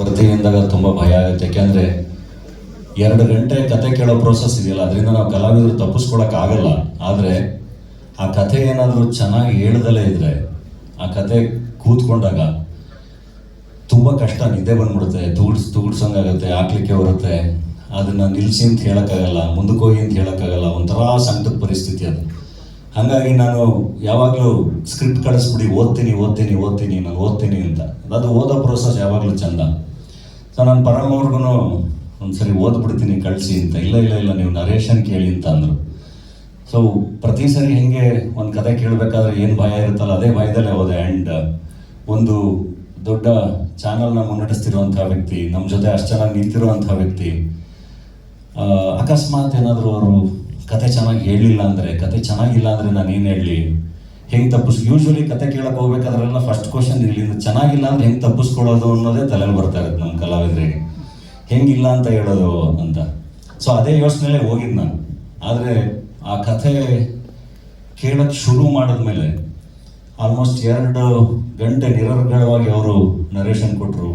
ಬರ್ತೀವಿ ಅಂದಾಗ ತುಂಬ ಭಯ ಆಗುತ್ತೆ. ಯಾಕೆಂದರೆ ಎರಡು ಗಂಟೆ ಕತೆ ಕೇಳೋ ಪ್ರೋಸೆಸ್ ಇದೆಯಲ್ಲ, ಅದರಿಂದ ನಾವು ಕಲಾವಿದರು ತಪ್ಪಿಸ್ಕೊಳಕ್ ಆಗಲ್ಲ. ಆದರೆ ಆ ಕಥೆ ಏನಾದರೂ ಚೆನ್ನಾಗಿ ಹೇಳ್ದಲೇ ಇದ್ರೆ, ಆ ಕತೆ ಕೂತ್ಕೊಂಡಾಗ ತುಂಬ ಕಷ್ಟ, ನಿದ್ದೆ ಬಂದ್ಬಿಡುತ್ತೆ ತೂಡ್ಸ್ ತೂಡ್ಸಂಗಾಗುತ್ತೆ ಹಾಕ್ಲಿಕ್ಕೆ ಬರುತ್ತೆ ಅದನ್ನು ನಿಲ್ಲಿಸಿ ಅಂತ ಹೇಳೋಕ್ಕಾಗಲ್ಲ, ಮುಂದಕ್ಕೆ ಹೋಗಿ ಅಂತ ಹೇಳೋಕ್ಕಾಗಲ್ಲ, ಒಂಥರ ಸಂಕಟದ ಪರಿಸ್ಥಿತಿ ಅದು. ಹಾಗಾಗಿ ನಾನು ಯಾವಾಗಲೂ ಸ್ಕ್ರಿಪ್ಟ್ ಕಳಿಸ್ಬಿಡಿ, ಓದ್ತೀನಿ ಓದ್ತೀನಿ ಓದ್ತೀನಿ, ನಾನು ಓದ್ತೀನಿ ಅಂತ. ಅದು ಓದೋ ಪ್ರೋಸೆಸ್ ಯಾವಾಗಲೂ ಚಂದ. ಸೊ ನಾನು ಪರಮವ್ರಿಗೂ ಒಂದ್ಸರಿ ಓದ್ಬಿಡ್ತೀನಿ, ಕಳಿಸಿ ಅಂತ. ಇಲ್ಲ ಇಲ್ಲ ಇಲ್ಲ, ನೀವು ನರೇಶನ್ ಕೇಳಿ ಅಂತ ಅಂದರು. ಸೊ ಪ್ರತಿ ಸರಿ ಹೆಂಗೆ ಒಂದು ಕತೆ ಕೇಳಬೇಕಾದ್ರೆ ಏನು ಭಯ ಇರುತ್ತಲ್ಲ, ಅದೇ ಭಯದಲ್ಲೇ ಹೋದೆ. ಆ್ಯಂಡ್ ಒಂದು ದೊಡ್ಡ ಚಾನಲ್ನ ಮುನ್ನಡೆಸ್ತಿರುವಂಥ ವ್ಯಕ್ತಿ ನಮ್ಮ ಜೊತೆ ಅಷ್ಟು ಚೆನ್ನಾಗಿ ನಿಂತಿರುವಂಥ ವ್ಯಕ್ತಿ ಅಕಸ್ಮಾತ್ ಏನಾದರೂ ಅವರು ಕತೆ ಚೆನ್ನಾಗಿ ಹೇಳಿಲ್ಲ ಅಂದರೆ, ಕತೆ ಚೆನ್ನಾಗಿಲ್ಲ ಅಂದರೆ ನಾನು ಏನು ಹೇಳಲಿ? ಹೆಂಗೆ ತಪ್ಪಿಸ್ ಯೂಶ್ವಲಿ ಕತೆ ಕೇಳಕ್ಕೆ ಹೋಗ್ಬೇಕಾದ್ರೆಲ್ಲ ಫಸ್ಟ್ ಕ್ವಶನ್ ಇಲ್ಲಿಂದ ಚೆನ್ನಾಗಿಲ್ಲ ಅಂದ್ರೆ ಹೆಂಗೆ ತಪ್ಪಿಸ್ಕೊಳ್ಳೋದು ಅನ್ನೋದೇ ತಲೆಯಲ್ಲಿ ಬರ್ತಾ ಇರುತ್ತೆ ನಮ್ಮ ಕಲಾವಿದರಿಗೆ. ಹೆಂಗಿಲ್ಲ ಅಂತ ಹೇಳೋದು ಅಂತ. ಸೊ ಅದೇ ಯೋಚನೆಲೇ ಹೋಗಿದ್ದು ನಾನು. ಆದರೆ ಆ ಕಥೆ ಕೇಳಕ್ಕೆ ಶುರು ಮಾಡಿದ್ಮೇಲೆ ಆಲ್ಮೋಸ್ಟ್ ಎರಡು ಗಂಟೆ ನಿರರ್ಗಳವಾಗಿ ಅವರು ನರೇಶನ್ ಕೊಟ್ಟರು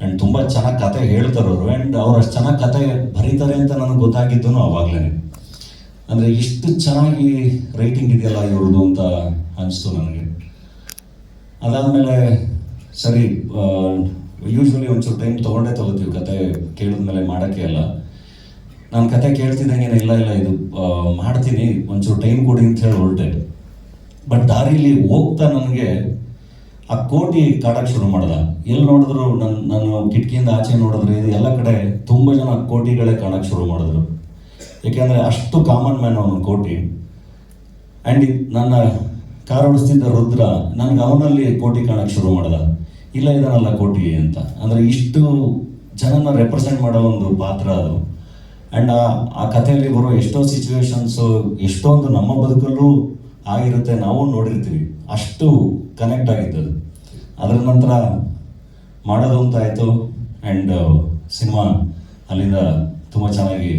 ಆ್ಯಂಡ್ ತುಂಬ ಚೆನ್ನಾಗಿ ಕತೆ ಹೇಳ್ತಾರೆ ಅವರು ಆ್ಯಂಡ್ ಅವ್ರು ಅಷ್ಟು ಚೆನ್ನಾಗಿ ಕತೆ ಬರೀತಾರೆ ಅಂತ ನನಗೆ ಗೊತ್ತಾಗಿದ್ದು ಅವಾಗಲೇ ಅಂದರೆ ಇಷ್ಟು ಚೆನ್ನಾಗಿ ರೈಟಿಂಗ್ ಇದೆಯಲ್ಲ ಇವ್ರದ್ದು ಅಂತ ಅನಿಸ್ತು ನನಗೆ. ಅದಾದಮೇಲೆ ಸರಿ ಯೂಶ್ವಲಿ ಒಂಚೂರು ಟೈಮ್ ತೊಗೊಂಡೇ ತಗೋತೀವಿ ಕತೆ ಕೇಳಿದ್ಮೇಲೆ ಮಾಡೋಕ್ಕೆ ಅಲ್ಲ ನಾನು ಕತೆ ಕೇಳ್ತಿದ್ದಂಗೆ ಇಲ್ಲ ಇಲ್ಲ, ಇದು ಮಾಡ್ತೀನಿ, ಒಂಚೂರು ಟೈಮ್ ಕೊಡಿ ಅಂತ ಹೇಳಿ ಹೊರಟೆ. ಬಟ್ ದಾರಿಲಿ ಹೋಗ್ತಾ ನನಗೆ ಆ ಕೋಟಿ ಕಾಡಕ್ಕೆ ಶುರು ಮಾಡ್ದ. ಎಲ್ಲಿ ನೋಡಿದ್ರು ನನ್ನ ನಾನು ಕಿಟಕಿಯಿಂದ ಆಚೆ ನೋಡಿದ್ರೆ ಇದು ಎಲ್ಲ ಕಡೆ ತುಂಬ ಜನ ಕೋಟಿಗಳೇ ಕಾಣಕ್ಕೆ ಶುರು ಮಾಡಿದ್ರು. ಯಾಕೆಂದರೆ ಅಷ್ಟು ಕಾಮನ್ ಮ್ಯಾನ್ ಅವನು ಕೋಟಿ. ಆ್ಯಂಡ್ ನನ್ನ ಕಾರ್ ಓಡಿಸ್ತಿದ್ದ ರುದ್ರ ನನಗೆ ಅವನಲ್ಲಿ ಕೋಟಿ ಕಾಣಕ್ಕೆ ಶುರು ಮಾಡ್ದ. ಇಲ್ಲ ಇದನ್ನಲ್ಲ ಕೋಟಿ ಅಂತ. ಅಂದರೆ ಇಷ್ಟು ಜನನ ರೆಪ್ರೆಸೆಂಟ್ ಮಾಡೋ ಒಂದು ಪಾತ್ರ ಅದು. ಆ್ಯಂಡ್ ಆ ಆ ಕಥೆಯಲ್ಲಿ ಬರೋ ಎಷ್ಟೋ ಸಿಚುವೇಶನ್ಸು ಎಷ್ಟೊಂದು ನಮ್ಮ ಬದುಕಲ್ಲೂ ಆಗಿರುತ್ತೆ ನಾವು ನೋಡಿರ್ತೀವಿ. ಅಷ್ಟು ಕನೆಕ್ಟ್ ಆಗಿದ್ದದು ಅದರ ನಂತರ ಮಾಡೋದು ಅಂತ ಆಯಿತು. ಆ್ಯಂಡ್ ಸಿನಿಮಾ ಅಲ್ಲಿಂದ ತುಂಬ ಚೆನ್ನಾಗಿ